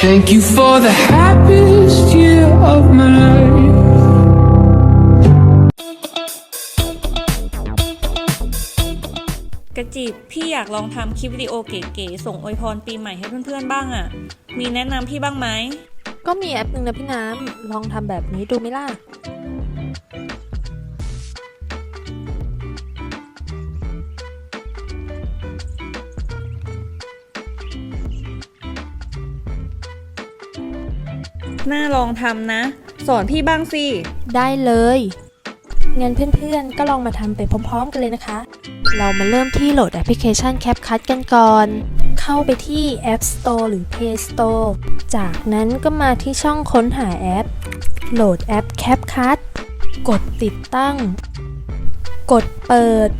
Thank you for the happiest year of my life. กระจิบพี่อยากลองทำคลิปวิดีโอเก๋ๆส่งอวยพรปีใหม่ให้เพื่อนๆบ้างอะ่ะ มีแนะนำพี่บ้างไหม ก็มีแอปหนึ่งนะพี่น้ำ ลองทำแบบนี้ดูไหมล่ะ น่าลองทำนะ สอนพี่บ้างสิ ได้เลย งั้นเพื่อนๆ ก็ลองมาทำไปพร้อมๆ กันเลยนะคะ เรามาเริ่มที่โหลดแอปพลิเคชัน CapCut กันก่อน เข้าไปที่ App Store หรือ Play Store จากนั้นก็มาที่ช่องค้นหาแอป โหลดแอป CapCut กดติดตั้ง กดเปิด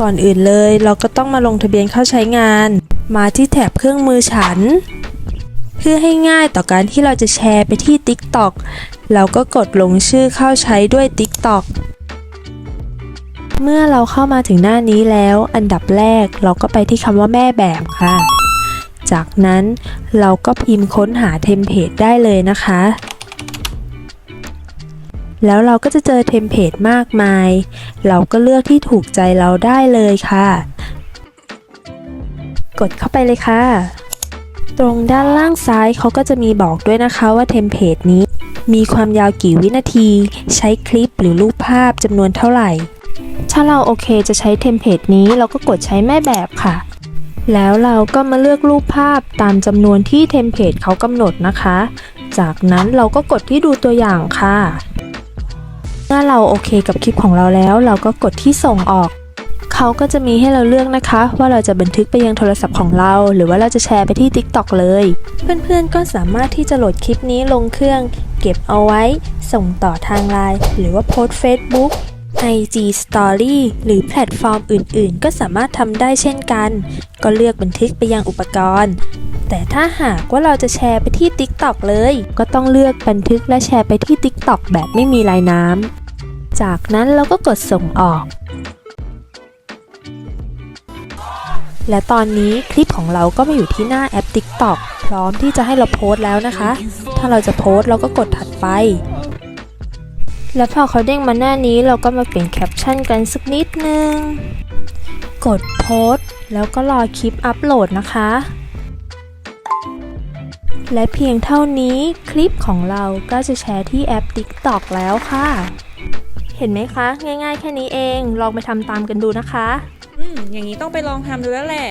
ก่อนอื่นเลย เราก็ต้องมาลงทะเบียนเข้าใช้งาน มาที่แถบเครื่องมือฉัน เพื่อให้ง่ายต่อการที่เราจะแชร์ไปที่ TikTok เราก็กดลงชื่อเข้าใช้ด้วย TikTok เมื่อเราเข้ามาถึงหน้านี้แล้ว อันดับแรกเราก็ไปที่คำว่าแม่แบบค่ะ จากนั้นเราก็พิมพ์ค้นหาเทมเพลตได้เลยนะคะ แล้วเราก็จะเจอเทมเพลตมากมาย เราก็เลือกที่ถูกใจเราได้เลยค่ะ กดเข้าไปเลยค่ะ ตรงด้านล่างซ้ายเขาก็จะมีบอกด้วยนะคะว่าเทมเพลตนี้ มีความยาวกี่วินาที ใช้คลิปหรือรูปภาพจำนวนเท่าไหร่ ถ้าเราโอเคจะใช้เทมเพลตนี้เราก็กดใช้แม่แบบค่ะ แล้วเราก็มาเลือกรูปภาพตามจำนวนที่เทมเพลตเขากำหนดนะคะ จากนั้นเราก็กดที่ดูตัวอย่างค่ะ เมื่อเราโอเคกับคลิปของเราแล้ว เราก็กดที่ส่งออก เขาก็จะมีให้เราเลือกนะคะ ว่าเราจะบันทึกไปยังโทรศัพท์ของเรา หรือว่าเราจะแชร์ไปที่ TikTok เลย เพื่อนๆก็สามารถที่จะโหลดคลิปนี้ลงเครื่อง เก็บเอาไว้ ส่งต่อทางไลน์หรือว่าโพสต์ Facebook IG Story หรือแพลตฟอร์มอื่นๆ ก็สามารถทำได้เช่นกัน ก็เลือกบันทึกไปยังอุปกรณ์ แต่ถ้าหากว่าเราจะแชร์ไปที่ TikTok เลย ก็ต้องเลือกบันทึกและแชร์ไปที่ TikTok แบบไม่มีลายน้ำ จากนั้นเราก็กดส่งออก และตอนนี้คลิปของเราก็มาอยู่ที่หน้าแอป TikTok พร้อมที่จะให้เราโพสต์แล้วนะคะ ถ้าเราจะโพสต์เราก็กดถัดไป แล้วพอเขาเด้งมาหน้านี้เราก็มาเปลี่ยนแคปชั่นกันสักนิดนึง กดโพสต์ แล้วก็รอคลิปอัปโหลดนะคะ และเพียงเท่านี้คลิปของเราก็จะแชร์ที่แอป TikTok แล้วค่ะ เห็นไหมคะ ง่ายๆแค่นี้เอง ลองไปทำตามกันดูนะคะ มอย่างนี้ต้องไปลองทำดูแล้วแหละ